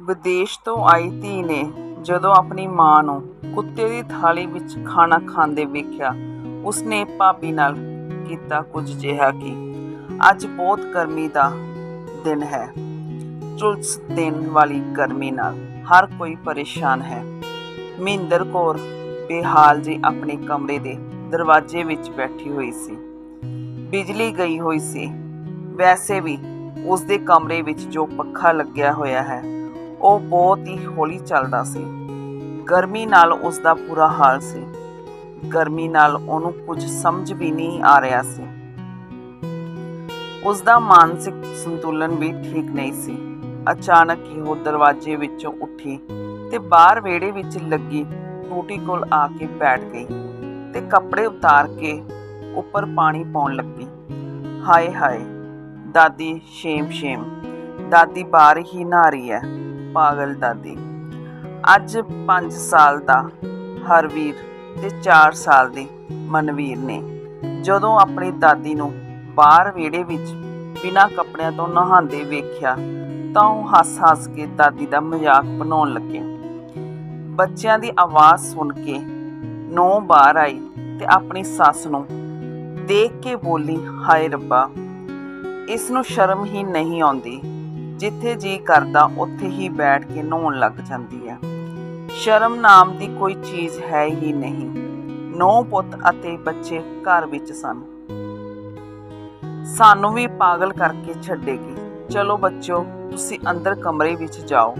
ਵਿਦੇਸ਼ ਤੋਂ ਆਈ ਧੀ ਨੇ ਜਦੋਂ ਆਪਣੀ ਮਾਂ ਨੂੰ ਕੁੱਤੇ ਦੀ ਥਾਲੀ ਵਿੱਚ ਖਾਣਾ ਖਾਂਦੇ ਵੇਖਿਆ, ਉਸਨੇ ਭਾਬੀ ਨਾਲ ਕੀਤਾ ਕੁਝ ਜਿਹਾ ਕਿ। ਅੱਜ ਬਹੁਤ ਗਰਮੀ ਦਾ ਦਿਨ ਹੈ। ਝੁਲਸ ਦੇਣ ਵਾਲੀ ਗਰਮੀ ਨਾਲ ਹਰ ਕੋਈ ਪਰੇਸ਼ਾਨ ਹੈ। ਮਹਿੰਦਰ ਕੌਰ ਬੇਹਾਲ ਜੀ ਆਪਣੇ ਕਮਰੇ ਦੇ ਦਰਵਾਜ਼ੇ ਵਿੱਚ ਬੈਠੀ ਹੋਈ ਸੀ। ਬਿਜਲੀ ਗਈ ਹੋਈ ਸੀ। ਵੈਸੇ ਵੀ ਉਸ ਦੇ ਕਮਰੇ ਵਿੱਚ ਜੋ ਪੱਖਾ ਲੱਗਿਆ ਹੋਇਆ ਹੈ ਉਹ ਬਹੁਤ ਹੀ ਹੌਲੀ ਚੱਲਦਾ ਸੀ। ਗਰਮੀ ਨਾਲ ਉਸ ਦਾ ਬੁਰਾ ਹਾਲ ਸੀ। ਗਰਮੀ ਨਾਲ ਉਹਨੂੰ ਕੁਝ ਸਮਝ ਵੀ ਨਹੀਂ ਆ ਰਿਹਾ ਸੀ। ਉਸ ਦਾ ਮਾਨਸਿਕ ਸੰਤੁਲਨ ਵੀ ਠੀਕ ਨਹੀਂ ਸੀ। ਅਚਾਨਕ ਹੀ ਉਹ ਦਰਵਾਜ਼ੇ ਵਿੱਚੋਂ ਉੱਠੀ ਤੇ ਬਾਹਰ ਵਿਹੜੇ ਵਿੱਚ ਲੱਗੀ ਟੂਟੀ ਕੋਲ ਆ ਕੇ ਬੈਠ ਗਈ ਤੇ ਕੱਪੜੇ ਉਤਾਰ ਕੇ ਉੱਪਰ ਪਾਣੀ ਪਾਉਣ ਲੱਗੀ। ਹਾਏ ਹਾਏ, ਦਾਦੀ ਸ਼ੇਮ ਸ਼ੇਮ ਦਾਦੀ ਬਾਹਰ ਹੀ ਨਹਾ ਰਹੀ ਹੈ। ਪਾਗਲ ਦਾਦੀ। ਅੱਜ 5 ਸਾਲ ਦਾ ਹਰਵੀਰ ਤੇ 4 ਸਾਲ ਦੀ ਮਨਵੀਰ ਨੇ। ਜਦੋਂ ਆਪਣੀ ਦਾਦੀ ਨੂੰ ਬਾਹਰ ਵਿਹੜੇ ਵਿੱਚ ਬਿਨਾਂ ਕੱਪੜਿਆਂ ਤੋਂ ਨਹਾਉਂਦੇ ਵੇਖਿਆ, ਤਾਂ ਉਹ ਹੱਸ-ਹੱਸ ਕੇ ਦਾਦੀ ਦਾ ਮਜ਼ਾਕ ਬਣਾਉਣ ਲੱਗੇ ਬੱਚਿਆਂ ਦੀ ਆਵਾਜ਼ ਸੁਣ ਕੇ ਨੌ ਬਾਹਰ ਆਈ ਤੇ ਆਪਣੀ ਸੱਸ ਨੂੰ ਦੇਖ ਕੇ ਬੋਲੀ, ਹਾਏ ਰੱਬਾ, ਇਸ ਨੂੰ ਸ਼ਰਮ ਹੀ ਨਹੀਂ ਆਉਂਦੀ। ਜਿੱਥੇ ਜੀ ਕਰਦਾ, ਉੱਥੇ ਹੀ ਬੈਠ ਕੇ ਨਹਾਉਣ ਲੱਗ ਜਾਂਦੀ ਹੈ। ਸ਼ਰਮ ਨਾਮ ਦੀ ਕੋਈ ਚੀਜ਼ ਹੈ ਹੀ ਨਹੀਂ। ਨੌ ਪੁੱਤ ਅਤੇ ਬੱਚੇ ਘਰ ਵਿੱਚ ਸਨ। ਸਾਨੂੰ ਵੀ ਪਾਗਲ ਕਰਕੇ ਛੱਡੇਗੀ। ਚਲੋ ਬੱਚੋ ਤੁਸੀਂ ਅੰਦਰ ਕਮਰੇ ਵਿੱਚ ਜਾਓ।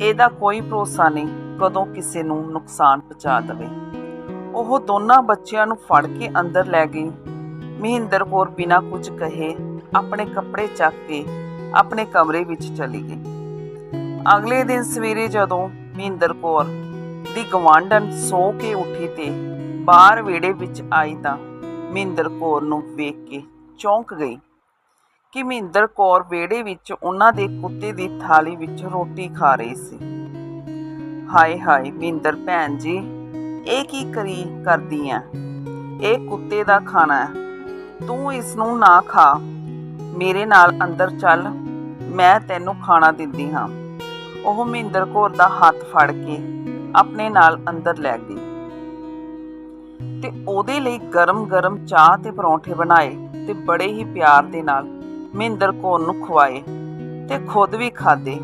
ਇਹਦਾ ਕੋਈ ਭਰੋਸਾ ਨਹੀਂ ਕਦੋਂ ਕਿਸੇ ਨੂੰ ਨੁਕਸਾਨ ਪਹੁੰਚਾ ਦੇਵੇ। ਉਹ ਦੋਨਾਂ ਬੱਚਿਆਂ ਨੂੰ ਫੜ ਕੇ ਅੰਦਰ ਲੈ ਗਈ। ਮਹਿੰਦਰ ਕੌਰ ਬਿਨਾਂ ਕੁਝ ਕਹੇ ਆਪਣੇ ਕੱਪੜੇ ਚੱਕ ਕੇ ਆਪਣੇ ਕਮਰੇ ਵਿੱਚ ਚਲੀ ਗਈ। ਅਗਲੇ ਦਿਨ ਸਵੇਰੇ ਜਦੋਂ ਮਹਿੰਦਰ ਕੌਰ ਦੀ ਗਵਾਂਢਣ ਸੋ ਕੇ ਉੱਠੀ ਤੇ ਬਾਹਰ ਵਿਹੜੇ ਵਿੱਚ ਆਈ ਤਾਂ ਮਹਿੰਦਰ ਕੌਰ ਨੂੰ ਵੇਖ ਕੇ ਚੌਂਕ ਗਈ ਕਿ ਮਹਿੰਦਰ ਕੌਰ ਵਿਹੜੇ ਵਿੱਚ ਉਹਨਾਂ ਦੇ ਕੁੱਤੇ ਦੀ ਥਾਲੀ ਵਿੱਚ ਰੋਟੀ ਖਾ ਰਹੀ ਸੀ। ਹਾਏ ਹਾਏ ਮਹਿੰਦਰ ਭੈਣ ਜੀ, ਇਹ ਕੀ ਕਰੀ ਕਰਦੀ ਆ ਇਹ ਕੁੱਤੇ ਦਾ ਖਾਣਾ ਹੈ ਤੂੰ ਇਸ ਨੂੰ ਨਾ ਖਾ। ਮੇਰੇ ਨਾਲ ਅੰਦਰ ਚੱਲ। ਮੈਂ ਤੈਨੂੰ ਖਾਣਾ ਦਿੰਦੀ ਹਾਂ। ਉਹ ਮਹਿੰਦਰ ਕੌਰ ਦਾ ਹੱਥ ਫੜ ਕੇ ਆਪਣੇ ਨਾਲ ਅੰਦਰ ਲੈ ਗਈ ਤੇ ਉਹਦੇ ਲਈ ਗਰਮ-ਗਰਮ ਚਾਹ ਤੇ ਪਰੌਂਠੇ ਬਣਾਏ ਤੇ ਬੜੇ ਹੀ ਪਿਆਰ ਦੇ ਨਾਲ ਮਹਿੰਦਰ ਕੌਰ ਨੂੰ ਖਵਾਏ ਤੇ ਖੁਦ ਵੀ ਖਾਦੇ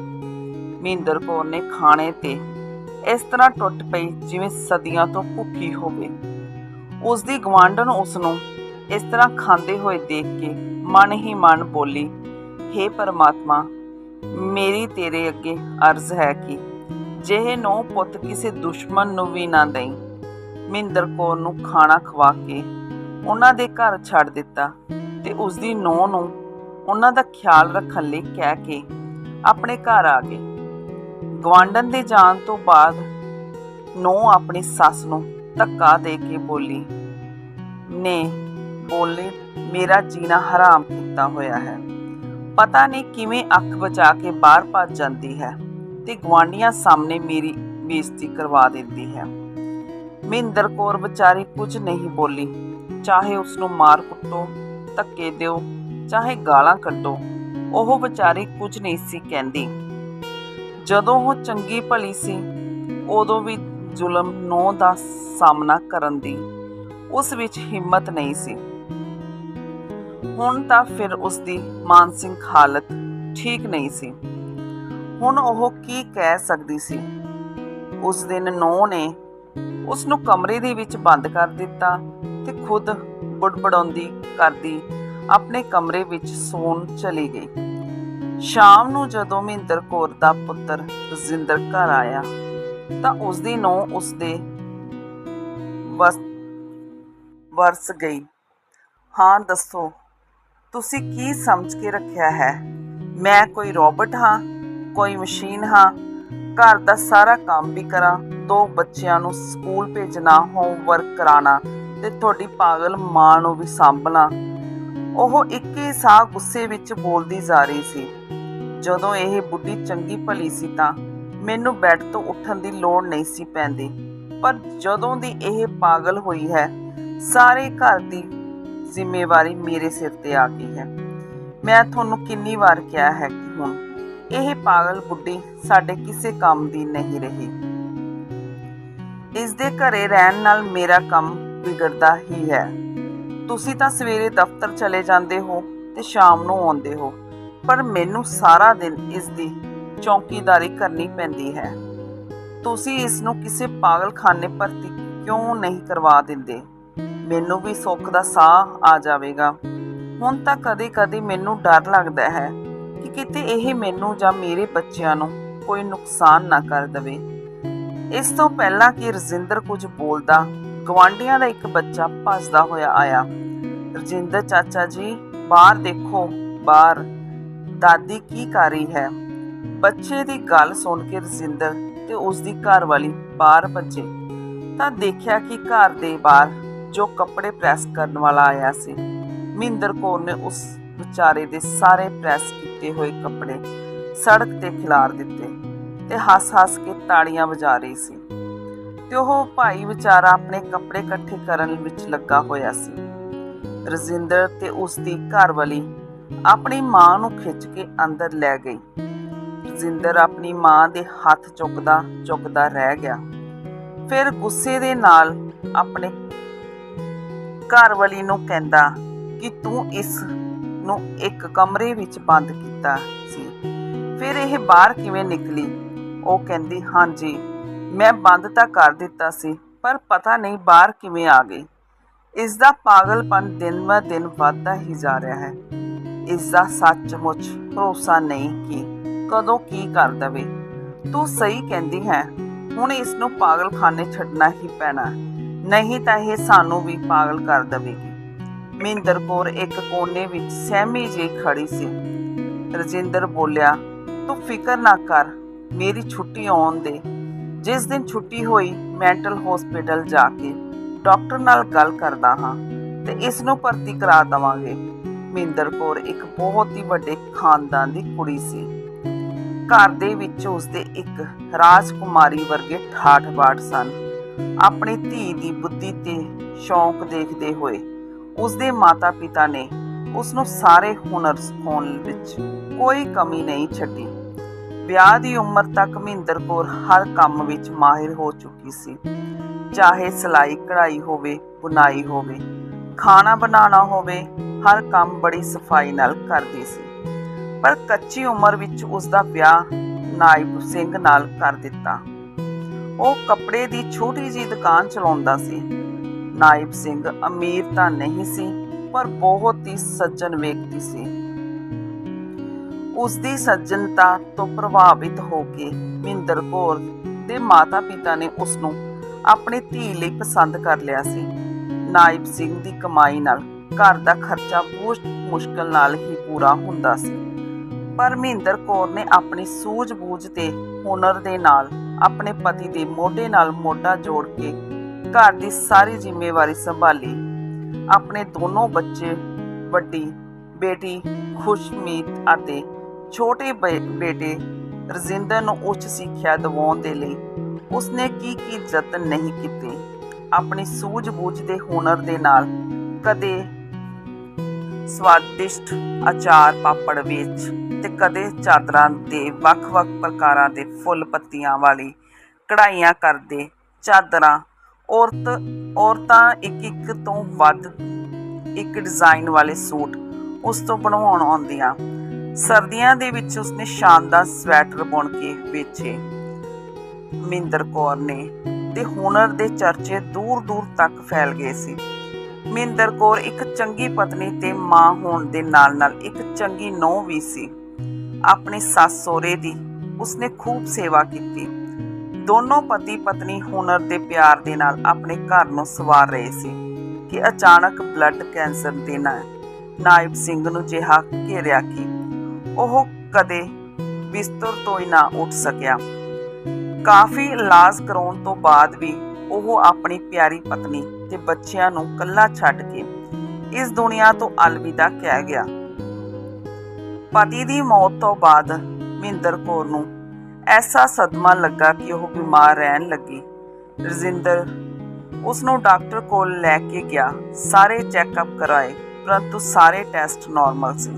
ਮਹਿੰਦਰ ਕੌਰ ਨੇ ਖਾਣੇ ਤੇ ਇਸ ਤਰ੍ਹਾਂ ਟੁੱਟ ਪਈ ਜਿਵੇਂ ਸਦੀਆਂ ਤੋਂ ਭੁੱਖੀ ਹੋਵੇ। ਉਸ ਦੀ ਗਵਾਂਢਣ ਉਸ ਨੂੰ ਇਸ ਤਰ੍ਹਾਂ ਖਾਂਦੇ ਹੋਏ ਦੇਖ ਕੇ ਮਨ ਹੀ ਮਨ ਬੋਲੀ हे ਪਰਮਾਤਮਾ, ਮੇਰੀ ਤੇਰੇ ਅੱਗੇ ਅਰਜ਼ ਹੈ ਕਿ ਜਿਹੇ ਨੌ ਪੁੱਤ ਕਿਸੇ ਦੁਸ਼ਮਣ ਨੂੰ ਵੀ ਨਾ ਦੇਈ। ਮਹਿੰਦਰ ਕੌਰ ਨੂੰ ਖਾਣਾ ਖਵਾ ਕੇ ਉਹਨਾਂ ਦੇ ਘਰ ਛੱਡ ਦਿੱਤਾ ਤੇ ਉਸ ਦੀ ਨੌ ਨੂੰ ਉਹਨਾਂ ਦਾ ਖਿਆਲ ਰੱਖਣ ਲਈ ਕਹਿ ਕੇ ਆਪਣੇ ਘਰ ਆ ਗਏ। ਗਵਾਂਡਨ ਦੇ ਜਾਣ ਤੋਂ ਬਾਅਦ ਨੌ ਆਪਣੀ ਸੱਸ ਨੂੰ ਧੱਕਾ ਦੇ ਕੇ ਬੋਲੀ, ਨੇ ਬੋਲੇ, ਮੇਰਾ ਜੀਣਾ ਹਰਾਮ ਕੀਤਾ ਹੋਇਆ ਹੈ। ਪਤਾ ਨਹੀਂ ਕਿਵੇਂ ਅੱਖ ਬਚਾ ਕੇ ਬਾਹਰ ਭੱਜ ਜਾਂਦੀ ਹੈ ਤੇ ਗਵਾਂਡੀਆਂ ਸਾਹਮਣੇ ਮੇਰੀ ਬੇਇੱਜ਼ਤੀ ਕਰਵਾ ਦਿੰਦੀ ਹੈ। ਮਹਿੰਦਰ ਕੌਰ ਵਿਚਾਰੀ ਕੁਝ ਨਹੀਂ ਬੋਲੀ। ਚਾਹੇ ਉਸ ਨੂੰ ਮਾਰ ਕੁੱਟੋ, ਧੱਕੇ ਦਿਓ, ਚਾਹੇ ਗਾਲਾਂ ਕੱਢੋ, ਉਹ ਵਿਚਾਰੀ ਕੁਝ ਨਹੀਂ ਸੀ ਕਹਿੰਦੀ। ਜਦੋਂ ਉਹ ਚੰਗੀ ਭਲੀ ਸੀ, ਉਦੋਂ ਵੀ ਜ਼ੁਲਮ ਨੋ ਦਾ ਸਾਹਮਣਾ ਕਰਨ ਦੀ ਉਸ ਵਿੱਚ ਹਿੰਮਤ ਨਹੀਂ ਸੀ। ਹੁਣ ਤਾਂ ਫਿਰ ਉਸ ਦੀ ਮਾਨਸਿਕ ਹਾਲਤ ਠੀਕ ਨਹੀਂ ਸੀ। ਹੁਣ ਉਹ ਕੀ ਕਹਿ ਸਕਦੀ ਸੀ? ਉਸ ਦਿਨ ਨੌ ਨੇ ਉਸ ਨੂੰ ਕਮਰੇ ਦੇ ਵਿੱਚ ਬੰਦ ਕਰ ਦਿੱਤਾ ਤੇ ਖੁਦ ਬੁੜਬੜਾਉਂਦੀ ਕਰਦੀ ਆਪਣੇ ਕਮਰੇ ਵਿੱਚ ਸੌਣ ਚਲੀ ਗਈ। ਸ਼ਾਮ ਨੂੰ ਜਦੋਂ ਮਹਿੰਦਰ ਕੌਰ ਦਾ ਪੁੱਤਰ ਰਜਿੰਦਰ ਘਰ ਆਇਆ ਤਾਂ ਉਸ ਦੀ ਨੌ ਉਸ ਦੇ ਵਸ ਵਰਸ ਗਈ। ਹਾਂ, ਦੱਸੋ ਤੁਸੀਂ ਕੀ ਸਮਝ ਕੇ ਰੱਖਿਆ ਹੈ? ਮੈਂ ਕੋਈ ਰੋਬਟ ਹਾਂ, ਕੋਈ ਮਸ਼ੀਨ ਹਾਂ। ਘਰ ਦਾ ਸਾਰਾ ਕੰਮ ਵੀ ਕਰਾਂ, ਦੋ ਬੱਚਿਆਂ ਨੂੰ ਸਕੂਲ ਭੇਜਣਾ ਹੋਮਵਰਕ ਕਰਾਉਣਾ ਤੇ ਤੁਹਾਡੀ ਪਾਗਲ ਮਾਂ ਨੂੰ ਵੀ ਸਾਂਭਣਾ। ਉਹ ਇੱਕ ਸਾਹ ਗੁੱਸੇ ਵਿੱਚ ਬੋਲਦੀ ਜਾ ਰਹੀ ਸੀ। ਜਦੋਂ ਇਹ ਬੁੱਢੀ ਚੰਗੀ ਭਲੀ ਸੀ ਤਾਂ ਮੈਨੂੰ ਬੈੱਡ ਤੋਂ ਉੱਠਣ ਦੀ ਲੋੜ ਨਹੀਂ ਸੀ ਪੈਂਦੀ। ਪਰ ਜਦੋਂ ਦੀ ਇਹ ਪਾਗਲ ਹੋਈ ਹੈ, ਸਾਰੇ ਘਰ ਦੀ ਜ਼ਿੰਮੇਵਾਰੀ ਮੇਰੇ ਸਿਰ ਤੇ ਆ ਗਈ ਹੈ। ਮੈਂ ਤੁਹਾਨੂੰ ਕਿੰਨੀ ਵਾਰ ਕਿਹਾ ਹੈ ਕਿ ਹੁਣ ਇਹ ਪਾਗਲ ਬੁੱਢੀ ਸਾਡੇ ਕਿਸੇ ਕੰਮ ਦੀ ਨਹੀਂ ਰਹੀ। ਇਸ ਦੇ ਘਰੇ ਰਹਿਣ ਨਾਲ ਮੇਰਾ ਕੰਮ ਵਿਗੜਦਾ ਹੀ ਹੈ। ਤੁਸੀਂ ਤਾਂ ਸਵੇਰੇ ਦਫ਼ਤਰ ਚਲੇ ਜਾਂਦੇ ਹੋ ਤੇ ਸ਼ਾਮ ਨੂੰ ਆਉਂਦੇ ਹੋ, ਪਰ ਮੈਨੂੰ ਸਾਰਾ ਦਿਨ ਇਸ ਦੀ ਚੌਕੀਦਾਰੀ ਕਰਨੀ ਪੈਂਦੀ ਹੈ। ਤੁਸੀਂ ਇਸ ਨੂੰ ਕਿਸੇ ਪਾਗਲਖਾਨੇ ਭਰਤੀ ਕਿਉਂ ਨਹੀਂ ਕਰਵਾ ਦਿੰਦੇ? ਮੈਨੂੰ ਵੀ ਸੁੱਖ ਦਾ ਸਾਹ ਆ ਜਾਵੇਗਾ। ਹੁਣ ਤਾਂ ਕਦੇ-ਕਦੇ ਮੈਨੂੰ ਡਰ ਲੱਗਦਾ ਹੈ ਕਿ ਕਿਤੇ ਇਹ ਮੈਨੂੰ ਜਾਂ ਮੇਰੇ ਬੱਚਿਆਂ ਨੂੰ ਕੋਈ ਨੁਕਸਾਨ ਨਾ ਕਰ ਦੇਵੇ। ਇਸ ਤੋਂ ਪਹਿਲਾਂ ਕਿ ਰਜਿੰਦਰ ਕੁਝ ਬੋਲਦਾ ਗਵਾਂਢੀਆਂ ਦਾ ਇੱਕ ਬੱਚਾ ਭੱਜਦਾ ਹੋਇਆ ਆਇਆ। ਰਜਿੰਦਰ ਚਾਚਾ ਜੀ, ਬਾਹਰ ਦੇਖੋ, ਬਾਹਰ। ਦਾਦੀ ਕੀ ਕਰ ਰਹੀ ਹੈ? ਬੱਚੇ ਦੀ ਗੱਲ ਸੁਣ ਕੇ ਰਜਿੰਦਰ ਤੇ ਉਸ ਦੀ ਘਰਵਾਲੀ ਬਾਹਰ ਭੱਜੇ। ਤਾਂ ਦੇਖਿਆ ਕਿ ਘਰ ਦੇ ਬਾਹਰ ਜੋ ਕੱਪੜੇ ਪ੍ਰੈਸ ਕਰਨ ਵਾਲਾ ਆਇਆ ਸੀ। ਮਹਿੰਦਰ ਕੌਰ ਨੇ ਉਸ ਵਿਚਾਰੇ ਦੇ ਸਾਰੇ ਪ੍ਰੈਸ ਕੀਤੇ ਹੋਏ ਕੱਪੜੇ ਸੜਕ ਤੇ ਖਿਲਾਰ ਦਿੱਤੇ ਤੇ ਹੱਸ-ਹੱਸ ਕੇ ਤਾੜੀਆਂ ਵਜਾ ਰਹੀ ਸੀ। ਤੇ ਉਹ ਭਾਈ ਵਿਚਾਰਾ ਆਪਣੇ ਕੱਪੜੇ ਇਕੱਠੇ ਕਰਨ ਵਿੱਚ ਲੱਗਾ ਹੋਇਆ ਸੀ। ਰਜਿੰਦਰ ਤੇ ਉਸ ਦੀ ਘਰਵਾਲੀ ਆਪਣੀ ਮਾਂ ਨੂੰ ਖਿੱਚ ਕੇ ਅੰਦਰ ਲੈ ਗਈ। ਰਜਿੰਦਰ ਆਪਣੀ ਮਾਂ ਦੇ ਹੱਥ ਚੁੱਕਦਾ ਚੁੱਕਦਾ ਰਹਿ ਗਿਆ। ਫਿਰ ਗੁੱਸੇ ਦੇ ਨਾਲ ਆਪਣੇ ਘਰਵਾਲੀ ਨੂੰ ਕਹਿੰਦਾ ਕਿ ਤੂੰ ਇਸ ਨੂੰ ਇੱਕ ਕਮਰੇ ਵਿੱਚ ਬੰਦ ਕੀਤਾ ਸੀ। ਫਿਰ ਇਹ ਬਾਹਰ ਕਿਵੇਂ ਨਿਕਲੀ? ਉਹ ਕਹਿੰਦੀ, ਹਾਂਜੀ, ਮੈਂ ਬੰਦ ਤਾਂ ਕਰ ਦਿੱਤਾ ਸੀ, ਪਰ ਪਤਾ ਨਹੀਂ ਬਾਹਰ ਕਿਵੇਂ ਆ ਗਈ। ਇਸ ਦਾ ਪਾਗਲਪਨ ਦਿਨ ਬ ਦਿਨ ਵੱਧਦਾ ਹੀ ਜਾ ਰਿਹਾ ਹੈ। ਇਸ ਦਾ ਸੱਚਮੁੱਚ ਭਰੋਸਾ ਨਹੀਂ ਕਿ ਕਦੋਂ ਕੀ ਕਰ ਦਵੇ। ਤੂੰ ਸਹੀ ਕਹਿੰਦੀ ਹੈ, ਹੁਣ ਇਸ ਨੂੰ ਪਾਗਲਖਾਨੇ ਛੱਡਣਾ ਹੀ ਪੈਣਾ ਨਹੀਂ ਤਾਂ ਇਹ ਸਾਨੂੰ ਵੀ ਪਾਗਲ ਕਰ ਦੇਵੇਗੀ। ਮਹਿੰਦਰ ਕੌਰ ਇੱਕ ਕੋਨੇ ਵਿੱਚ ਸਹਿਮੀ ਜਿਹੀ ਖੜੀ ਸੀ। ਰਜਿੰਦਰ ਬੋਲਿਆ, ਤੂੰ ਫਿਕਰ ਨਾ ਕਰ, ਮੇਰੀ ਛੁੱਟੀ ਆਉਣ ਦੇ। ਜਿਸ ਦਿਨ ਛੁੱਟੀ ਹੋਈ, ਮੈਂਟਲ ਹਸਪੀਟਲ ਜਾ ਕੇ ਡਾਕਟਰ ਨਾਲ ਗੱਲ ਕਰਦਾ ਹਾਂ ਤੇ ਇਸ ਨੂੰ ਭਰਤੀ ਕਰਾ ਦਵਾਂਗੇ। ਮਹਿੰਦਰ ਕੌਰ ਇੱਕ ਬਹੁਤ ਹੀ ਵੱਡੇ ਖਾਨਦਾਨ ਦੀ ਕੁੜੀ ਸੀ। ਘਰ ਦੇ ਵਿੱਚ ਉਸਦੇ ਇੱਕ ਰਾਜਕੁਮਾਰੀ ਵਰਗੇ ਠਾਠ ਬਾਠ ਸਨ। ਆਪਣੀ ਧੀ ਦੀ ਬੁੱਧੀ ਤੇ ਸ਼ੌਂਕ ਦੇਖਦੇ ਹੋਏ ਉਸਦੇ ਮਾਤਾ-ਪਿਤਾ ਨੇ ਉਸ ਨੂੰ ਸਾਰੇ ਹੁਨਰ ਸਿਖਾਉਣ ਵਿੱਚ ਕੋਈ ਕਮੀ ਨਹੀਂ ਛੱਡੀ। ਵਿਆਹ ਦੀ ਉਮਰ ਤੱਕ ਮਹਿੰਦਰ ਕੌਰ ਹਰ ਕੰਮ ਵਿੱਚ ਮਾਹਿਰ ਹੋ ਚੁੱਕੀ ਸੀ। ਚਾਹੇ ਸਿਲਾਈ ਕਢਾਈ ਹੋਵੇ ਬੁਨਾਈ ਹੋਵੇ, ਖਾਣਾ ਬਣਾਉਣਾ ਹੋਵੇ, ਹਰ ਕੰਮ ਬੜੀ ਸਫ਼ਾਈ ਨਾਲ ਕਰਦੀ ਸੀ। ਪਰ ਕੱਚੀ ਉਮਰ ਵਿੱਚ ਉਸ ਦਾ ਵਿਆਹ ਨਾਇਬ ਸਿੰਘ ਨਾਲ ਕਰ ਦਿੱਤਾ। ਉਹ ਕੱਪੜੇ ਦੀ ਛੋਟੀ ਜੀ ਦੁਕਾਨ ਚਲਾਉਂਦਾ ਸੀ। ਨਾਇਬ ਸਿੰਘ ਅਮੀਰ ਤਾਂ ਨਹੀਂ ਸੀ, ਪਰ ਬਹੁਤ ਹੀ ਸੱਜਣ ਵਿਅਕਤੀ ਸੀ। ਉਸ ਦੀ ਸੱਜਣਤਾ ਤੋਂ ਪ੍ਰਭਾਵਿਤ ਹੋ ਕੇ ਮਹਿੰਦਰ ਕੌਰ ਦੇ ਮਾਤਾ-ਪਿਤਾ ਨੇ ਉਸ ਨੂੰ ਆਪਣੀ ਧੀ ਲਈ ਪਸੰਦ ਕਰ ਲਿਆ ਸੀ। ਨਾਇਬ ਸਿੰਘ ਦੀ ਕਮਾਈ ਨਾਲ ਘਰ ਦਾ ਖਰਚਾ ਬਹੁਤ ਮੁਸ਼ਕਲ ਨਾਲ ਹੀ ਪੂਰਾ ਹੁੰਦਾ ਸੀ। ਪਰ ਮਹਿੰਦਰ ਕੌਰ ਨੇ ਆਪਣੀ ਸੂਝ-ਬੂਝ ਤੇ ਹੁਨਰ ਦੇ ਨਾਲ ਆਪਣੇ ਪਤੀ ਦੇ ਮੋਢੇ ਨਾਲ ਮੋਢਾ ਜੋੜ ਕੇ ਘਰ ਦੀ ਸਾਰੀ ਜ਼ਿੰਮੇਵਾਰੀ ਸੰਭਾਲੀ। ਆਪਣੇ ਦੋਨੋਂ ਬੱਚੇ, ਵੱਡੀ ਬੇਟੀ, ਖੁਸ਼ਮੀਤ ਅਤੇ ਛੋਟੇ ਬੇ- ਬੇਟੇ ਰਜਿੰਦਰ ਨੂੰ ਉੱਚ ਸਿੱਖਿਆ ਦਿਵਾਉਣ ਦੇ ਲਈ ਉਸਨੇ ਕੀ ਕੀ ਯਤਨ ਨਹੀਂ ਕੀਤੇ। ਆਪਣੀ ਸੂਝ-ਬੂਝ ਦੇ ਹੁਨਰ ਦੇ ਨਾਲ ਕਦੇ ਸਵਾਦਿਸ਼ਟ ਅਚਾਰ ਪਾਪੜ ਵੇਚ ਤੇ ਕਦੇ ਚਾਦਰਾਂ ਦੇ ਵੱਖ-ਵੱਖ ਪ੍ਰਕਾਰਾਂ ਦੇ ਫੁੱਲ ਪੱਤੀਆਂ ਵਾਲੀ ਕਢਾਈਆਂ ਕਰਦੇ ਚਾਦਰਾਂ। ਔਰਤ, ਔਰਤਾਂ ਇੱਕ ਇੱਕ ਤੋਂ ਵੱਧ ਇੱਕ ਡਿਜ਼ਾਈਨ ਵਾਲੇ ਸੂਟ ਉਸ ਤੋਂ ਬਣਵਾਉਣ ਆਉਂਦੀਆਂ। ਸਰਦੀਆਂ ਦੇ ਵਿੱਚ ਉਸਨੇ ਸ਼ਾਨਦਾਰ ਸਵੈਟਰ ਬੁਣ ਕੇ ਵੇਚੇ। ਮਿੰਦਰ ਕੌਰ ਨੇ ਤੇ ਹੁਨਰ ਦੇ ਚਰਚੇ ਦੂਰ ਦੂਰ ਤੱਕ ਫੈਲ ਗਏ ਸੀ। ਮਹਿੰਦਰ ਕੌਰ ਇੱਕ ਚੰਗੀ ਪਤਨੀ ਤੇ ਮਾਂ ਹੋਣ ਦੇ ਨਾਲ ਨਾਲ ਇੱਕ ਚੰਗੀ ਨੂੰਹ ਵੀ ਸੀ। ਆਪਣੀ ਸੱਸ ਸਹੁਰੇ ਦੀ ਉਸਨੇ ਖੂਬ ਸੇਵਾ ਕੀਤੀ। ਦੋਨੋਂ ਪਤੀ ਪਤਨੀ ਹੁਨਰ ਦੇ ਪਿਆਰ ਦੇ ਨਾਲ ਆਪਣੇ ਘਰ ਨੂੰ ਸਵਾਰ ਰਹੇ ਸੀ ਕਿ ਅਚਾਨਕ ਬਲੱਡ ਕੈਂਸਰ ਦੇ ਨਾਲ ਨਾਇਬ ਸਿੰਘ ਨੂੰ ਜਿਹਾ ਘੇਰਿਆ ਕਿ ਉਹ ਕਦੇ ਬਿਸਤਰ ਤੋਂ ਹੀ ਨਾ ਉੱਠ ਸਕਿਆ। ਕਾਫੀ ਇਲਾਜ ਕਰਾਉਣ ਤੋਂ ਬਾਅਦ ਵੀ ਉਹ ਆਪਣੀ ਪਿਆਰੀ ਪਤਨੀ ਤੇ ਬੱਚਿਆਂ ਨੂੰ ਕੱਲਾ ਛੱਡ ਕੇ ਇਸ ਦੁਨੀਆ ਤੋਂ ਅਲਵਿਦਾ ਕਹਿ ਗਿਆ। ਪਤੀ ਦੀ ਮੌਤ ਤੋਂ ਬਾਅਦ ਮਹਿੰਦਰ ਕੌਰ ਨੂੰ ਐਸਾ ਸਦਮਾ ਲੱਗਾ ਕਿ ਉਹ ਬਿਮਾਰ ਰਹਿਣ ਲੱਗੀ। ਰਜਿੰਦਰ ਉਸ ਨੂੰ ਡਾਕਟਰ ਕੋਲ ਲੈ ਕੇ ਗਿਆ, ਸਾਰੇ ਚੈੱਕਅਪ ਕਰਾਏ, ਪਰੰਤੂ ਸਾਰੇ ਟੈਸਟ ਨਾਰਮਲ ਸੀ।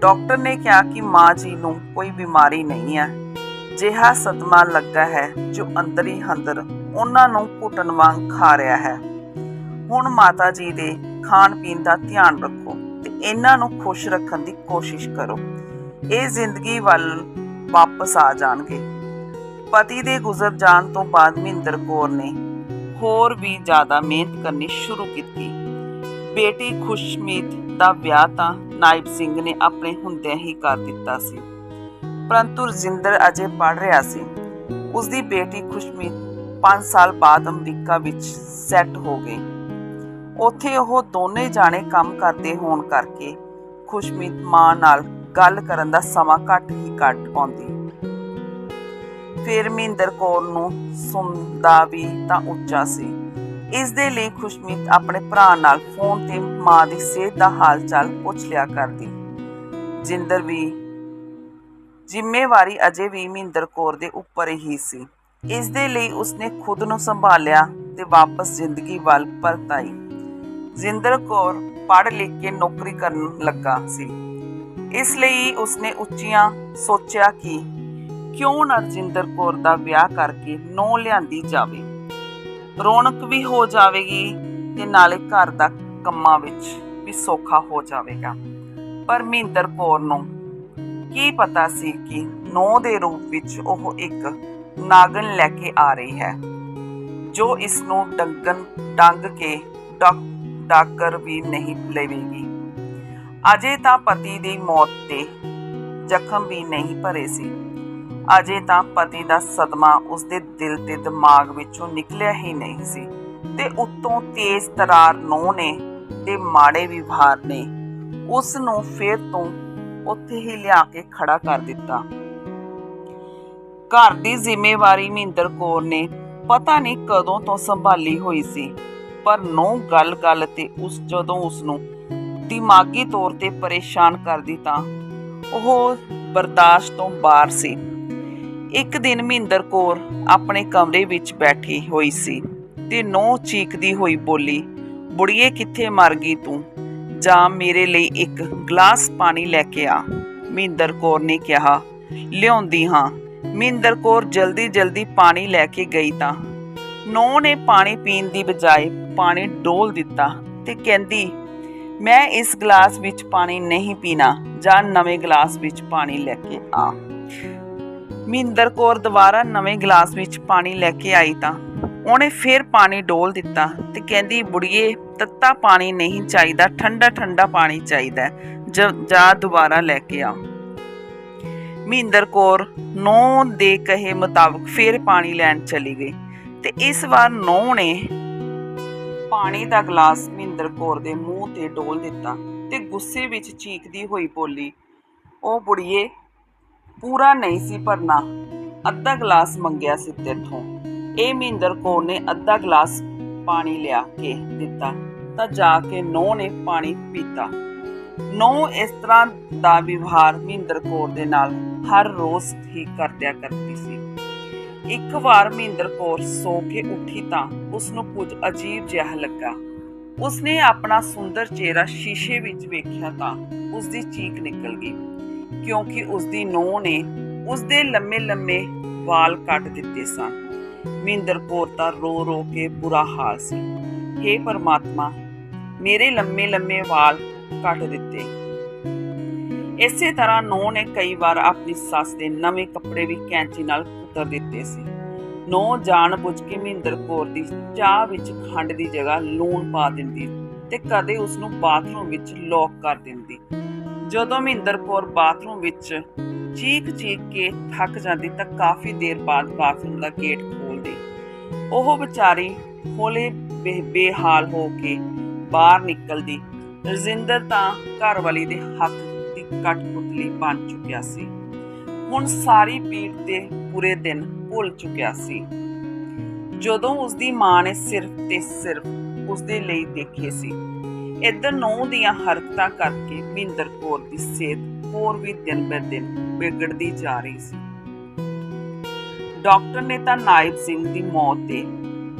ਡਾਕਟਰ ਨੇ ਕਿਹਾ ਕਿ ਮਾਂ ਜੀ ਨੂੰ ਕੋਈ ਬਿਮਾਰੀ ਨਹੀਂ ਹੈ, ਜਿਹਾ ਸਦਮਾ ਲੱਗਾ ਹੈ ਜੋ ਅੰਦਰ ਹੀ ਅੰਦਰ ਉਹਨਾਂ ਨੂੰ ਘੁੱਟਣ ਵਾਂਗ ਖਾ ਰਿਹਾ ਹੈ। ਹੁਣ ਮਾਤਾ ਜੀ ਦੇ ਖਾਣ ਪੀਣ ਦਾ ਧਿਆਨ ਰੱਖੋ ਤੇ ਇਹਨਾਂ ਨੂੰ ਖੁਸ਼ ਰੱਖਣ ਦੀ ਕੋਸ਼ਿਸ਼ ਕਰੋ। ਇਹ ਜ਼ਿੰਦਗੀ ਵੱਲ ਵਾਪਸ ਆ ਜਾਣਗੇ। ਪਤੀ ਦੇ ਗੁਜ਼ਰ ਜਾਣ ਤੋਂ ਬਾਅਦ ਮਹਿੰਦਰ ਕੌਰ ਨੇ ਹੋਰ ਵੀ ਜ਼ਿਆਦਾ ਮਿਹਨਤ ਕਰਨੀ ਸ਼ੁਰੂ ਕੀਤੀ। ਬੇਟੀ ਖੁਸ਼ਮੀਤ ਦਾ ਵਿਆਹ ਤਾਂ ਨਾਇਬ ਸਿੰਘ ਨੇ ਆਪਣੇ ਹੁੰਦਿਆਂ ਹੀ ਕਰ ਦਿੱਤਾ ਸੀ। ਪਰੰਤੂ ਰਜਿੰਦਰ ਅਜੇ ਪੜ ਰਿਹਾ ਸੀ। ਉਸ ਦੀ ਬੇਟੀ ਖੁਸ਼ਮੀਤ 5 ਸਾਲ ਬਾਅਦ ਅਮਰੀਕਾ ਵਿੱਚ ਸੈੱਟ ਹੋ ਗਈ। ਉੱਥੇ ਉਹ ਦੋਨੇ ਜਾਣੇ ਕੰਮ ਕਰਦੇ ਹੋਣ ਕਰਕੇ ਖੁਸ਼ਮੀਤ ਮਾਂ ਨਾਲ ਗੱਲ ਕਰਨ ਦਾ ਸਮਾਂ ਘੱਟ ਹੀ ਕੱਢ ਪਾਉਂਦੀ। ਫਿਰ ਮਹਿੰਦਰ ਕੌਰ ਨੂੰ ਸੁਣਦਾ ਵੀ ਤਾਂ ਉੱਚਾ ਸੀ। ਇਸ ਦੇ ਲਈ ਖੁਸ਼ਮੀਤ ਆਪਣੇ ਭਰਾ ਨਾਲ ਫੋਨ ਤੇ ਮਾਂ ਦੀ ਸਿਹਤ ਦਾ ਹਾਲ ਚਾਲ ਪੁੱਛ ਲਿਆ ਕਰਦੀ। ਜਿੰਦਰ ਵੀ ਜ਼ਿੰਮੇਵਾਰੀ ਅਜੇ ਵੀ ਮਹਿੰਦਰ ਕੌਰ ਦੇ ਉੱਪਰ ਹੀ ਸੀ। ਇਸ ਦੇ ਲਈ ਉਸਨੇ ਖੁਦ ਨੂੰ ਸੰਭਾਲਿਆ ਤੇ ਵਾਪਸ ਜ਼ਿੰਦਗੀ ਵੱਲ ਪਰਤਾਈ। ਜਿੰਦਰ ਕੌਰ ਪੜ੍ਹ ਲਿਖ ਕੇ ਨੌਕਰੀ ਕਰਨ ਲੱਗਾ ਸੀ। ਇਸ ਲਈ ਉਸਨੇ ਉੱਚੀਆਂ ਸੋਚਿਆ ਕਿ ਕਿਉਂ ਨਾ ਕੌਰ ਦਾ ਵਿਆਹ ਕਰਕੇ ਨੌ ਲਿਆਂਦੀ ਜਾਵੇ। ਰੌਣਕ ਵੀ ਹੋ ਜਾਵੇਗੀ ਤੇ ਨਾਲੇ ਘਰ ਦਾ ਕੰਮਾਂ ਵਿੱਚ ਵੀ ਸੌਖਾ ਹੋ ਜਾਵੇਗਾ। ਪਰ ਮਹਿੰਦਰ ਕੌਰ ਨੂੰ ਕੀ ਪਤਾ ਸੀ ਕਿ ਨੌ ਦੇ ਰੂਪ ਵਿੱਚ ਉਹ ਇੱਕ ਨਾਗਨ ਲੈ ਕੇ ਆ ਰਹੀ ਹੈ, ਜੋ ਇਸ ਨੂੰ ਡੰਗਨ ਡੰਗ ਕੇ ਡਾਕ ਡਾਕਰ ਵੀ ਨਹੀਂ ਲਵੇਗੀ। ਅਜੇ ਤਾਂ ਪਤੀ ਦੀ ਮੌਤ ਤੇ ਜ਼ਖਮ ਵੀ ਨਹੀਂ ਭਰੇ ਸੀ। ਅਜੇ ਤਾਂ ਪਤੀ ਦਾ ਸਦਮਾ ਉਸਦੇ ਦਿਲ ਤੇ ਦਿਮਾਗ ਵਿੱਚੋਂ ਨਿਕਲਿਆ ਹੀ ਨਹੀਂ ਸੀ ਤੇ ਉੱਤੋਂ ਤੇਜ਼ ਤਰਾਰ ਨੋ ਨੇ ਤੇ ਮਾੜੇ ਵਿਵਹਾਰ ਨੇ ਉਸ ਨੂੰ ਫੇਰ ਤੋਂ ਉੱਥੇ ਹੀ ਲਿਆ ਕੇ ਖੜਾ ਕਰ ਦਿੱਤਾ। ਘਰ ਦੀ ਜ਼ਿੰਮੇਵਾਰੀ ਮਹਿੰਦਰ ਕੌਰ ਨੇ ਪਤਾ ਨਹੀਂ ਕਦੋਂ ਤੋਂ ਸੰਭਾਲੀ ਹੋਈ ਸੀ। ਪਰ ਨੋ ਗੱਲ-ਗੱਲ ਤੇ ਉਸ ਜਦੋਂ ਉਸ ਨੂੰ ਦਿਮਾਗੀ ਤੌਰ ਤੇ ਪਰੇਸ਼ਾਨ ਕਰਦੀ ਤਾਂ ਉਹ ਬਰਦਾਸ਼ਤ ਤੋਂ ਬਾਹਰ ਸੀ। ਇੱਕ ਦਿਨ ਮਹਿੰਦਰ ਕੌਰ ਆਪਣੇ ਕਮਰੇ ਵਿੱਚ ਬੈਠੀ ਹੋਈ ਸੀ ਤੇ ਨੋ ਚੀਕਦੀ ਹੋਈ ਬੋਲੀ, ਬੁੜੀਏ, ਕਿੱਥੇ ਮਰ ਗਈ ਤੂੰ? ਜਾਂ ਮੇਰੇ ਲਈ ਇੱਕ ਗਲਾਸ ਪਾਣੀ ਲੈ ਕੇ ਆ। ਮਹਿੰਦਰ ਕੌਰ ਨੇ ਕਿਹਾ, ਲਿਆਉਂਦੀ ਹਾਂ। ਮਹਿੰਦਰ ਕੌਰ ਜਲਦੀ ਜਲਦੀ ਪਾਣੀ ਲੈ ਕੇ ਗਈ ਤਾਂ ਨੋ ਨੇ ਪਾਣੀ ਪੀਣ ਦੀ ਬਜਾਏ ਪਾਣੀ ਡੋਲ ਦਿੱਤਾ ਤੇ ਕਹਿੰਦੀ, ਮੈਂ ਇਸ ਗਲਾਸ ਵਿੱਚ ਪਾਣੀ ਨਹੀਂ ਪੀਣਾ, ਜਾਂ ਨਵੇਂ ਗਲਾਸ ਵਿੱਚ ਪਾਣੀ ਲੈ ਕੇ ਆ। ਮਹਿੰਦਰ ਕੌਰ ਦੁਬਾਰਾ ਨਵੇਂ ਗਲਾਸ ਵਿੱਚ ਪਾਣੀ ਲੈ ਕੇ ਆਈ ਤਾਂ ਉਹਨੇ ਫਿਰ ਪਾਣੀ ਡੋਲ ਦਿੱਤਾ ਤੇ ਕਹਿੰਦੀ, ਬੁੜੀਏ, ਤੱਤਾ ਪਾਣੀ ਨਹੀਂ ਚਾਹੀਦਾ, ਠੰਡਾ ਠੰਡਾ ਪਾਣੀ ਚਾਹੀਦਾ ਜ- ਜਾ ਦੁਬਾਰਾ ਲੈ ਕੇ ਆ। ਮਹਿੰਦਰ ਕੌਰ ਨੌ ਦੇ ਕਹੇ ਮੁਤਾਬਕ ਫਿਰ ਪਾਣੀ ਲੈਣ ਚਲੀ ਗਈ। ਤੇ ਇਸ ਵਾਰ ਨੌ ਨੇ ਪਾਣੀ ਦਾ ਗਲਾਸ ਮਹਿੰਦਰ ਕੌਰ ਦੇ ਮੂੰਹ ਤੇ ਡੋਲ ਦਿੱਤਾ ਤੇ ਗੁੱਸੇ ਵਿੱਚ ਚੀਕਦੀ ਹੋਈ ਬੋਲੀ, ਉਹ ਬੁੜੀਏ, ਪੂਰਾ ਨਹੀਂ ਸੀ ਭਰਨਾ। ਅੱਧਾ ਗਲਾਸ ਮੰਗਿਆ ਸੀ ਤੇਥੋਂ। ਇਹ ਮਹਿੰਦਰ ਕੌਰ ਨੇ ਅੱਧਾ ਗਲਾਸ ਪਾਣੀ ਲਿਆ ਕੇ ਦਿੱਤਾ ਤਾਂ ਜਾ ਕੇ ਨੌ ਨੇ ਪਾਣੀ ਪੀਤਾ। ਨੌ ਇਸ ਤਰ੍ਹਾਂ ਦਾ ਵਿਵਹਾਰ ਮਹਿੰਦਰ ਕੌਰ ਦੇ ਨਾਲ ਹਰ ਰੋਜ਼ ਹੀ ਕਰਦਿਆ ਕਰਦੀ ਸੀ। ਇੱਕ ਵਾਰ ਮਹਿੰਦਰ ਕੌਰ ਸੋ ਕੇ ਉੱਠੀ ਤਾਂ ਉਸ ਨੂੰ ਕੁਝ ਅਜੀਬ ਜਿਹਾ ਲੱਗਾ। ਉਸਨੇ ਆਪਣਾ ਸੁੰਦਰ ਚਿਹਰਾ ਸ਼ੀਸ਼ੇ ਵਿੱਚ ਵੇਖਿਆ ਤਾਂ ਉਸ ਦੀ ਚੀਕ ਨਿਕਲ ਗਈ, ਕਿਉਂਕਿ ਉਸ ਦੀ ਨੂੰਹ ਨੇ ਉਸ ਦੇ ਲੰਮੇ ਲੰਮੇ ਵਾਲ ਕੱਟ ਦਿੱਤੇ ਸਨ। ਮਹਿੰਦਰ ਕੌਰ ਤਾਂ ਰੋ ਰੋ ਕੇ ਬੁਰਾ ਹਾਲ ਸੀ। हे ਪਰਮਾਤਮਾ, ਮੇਰੇ ਲੰਮੇ ਲੰਮੇ ਵਾਲ ਕੱਟ ਦਿੱਤੇ। ਇਸੇ ਤਰ੍ਹਾਂ ਨੌ ਨੇ ਕਈ ਵਾਰ ਆਪਣੀ ਸੱਸ ਦੇ ਨਵੇਂ ਕੱਪੜੇ ਵੀ ਕੈਂਚੀ ਨਾਲ ਕੁਤਰ ਦਿੱਤੇ ਸੀ। ਨੂੰਹ ਜਾਣ ਬੁੱਝ ਕੇ ਮਹਿੰਦਰ ਕੌਰ ਦੀ ਚਾਹ ਵਿੱਚ ਖੰਡ ਦੀ ਜਗ੍ਹਾ ਲੂਣ ਪਾ ਦਿੰਦੀ ਤੇ ਕਦੇ ਉਸ ਨੂੰ ਬਾਥਰੂਮ ਵਿੱਚ ਲੋਕ ਕਰ ਦਿੰਦੀ। ਜਦੋਂ ਮਹਿੰਦਰ ਕੌਰ ਬਾਥਰੂਮ ਵਿੱਚ ਚੀਕ ਚੀਕ ਕੇ ਥੱਕ ਜਾਂਦੀ ਤਾਂ ਕਾਫੀ ਦੇਰ ਬਾਅਦ ਬਾਥਰੂਮ ਦਾ ਗੇਟ ਖੋਲਦੀ ਉਹ ਵਿਚਾਰੀ ਹੌਲੇ ਬੇ- ਬੇਹਾਲ ਹੋ ਕੇ ਬਾਹਰ ਨਿਕਲਦੀ। ਰਜਿੰਦਰ ਤਾਂ ਘਰ ਵਾਲੀ ਦੇ ਹੱਥ ਦੀ ਕਠਪੁਤਲੀ ਬਣ ਚੁੱਕਿਆ ਸੀ। ਹੁਣ ਸਾਰੀ ਪੀੜ ਤੇ ਪੂਰੇ ਦਿਨ ਭੁੱਲ ਚੁੱਕਿਆ ਸੀ। ਜਦੋਂ ਉਸ ਦੀ ਮਾਂ ਨੇ ਸਿਰਫ ਤੇ ਸਿਰਫ ਉਸ ਦੇ ਲਈ ਦੇਖੇ ਸੀ, ਇੱਧਰ ਨੌ ਦੀਆਂ ਹਰਕਤਾਂ ਕਰਕੇ ਮਹਿੰਦਰ ਕੌਰ ਦੀ ਸਿਹਤ ਹੋਰ ਵੀ ਦਿਨ ਬਰ ਦਿਨ ਵਿਗੜਦੀ ਜਾ ਰਹੀ ਸੀ। ਡਾਕਟਰ ਨੇ ਤਾਂ ਨਾਇਬ ਸਿੰਘ ਦੀ ਮੌਤ ਦੇ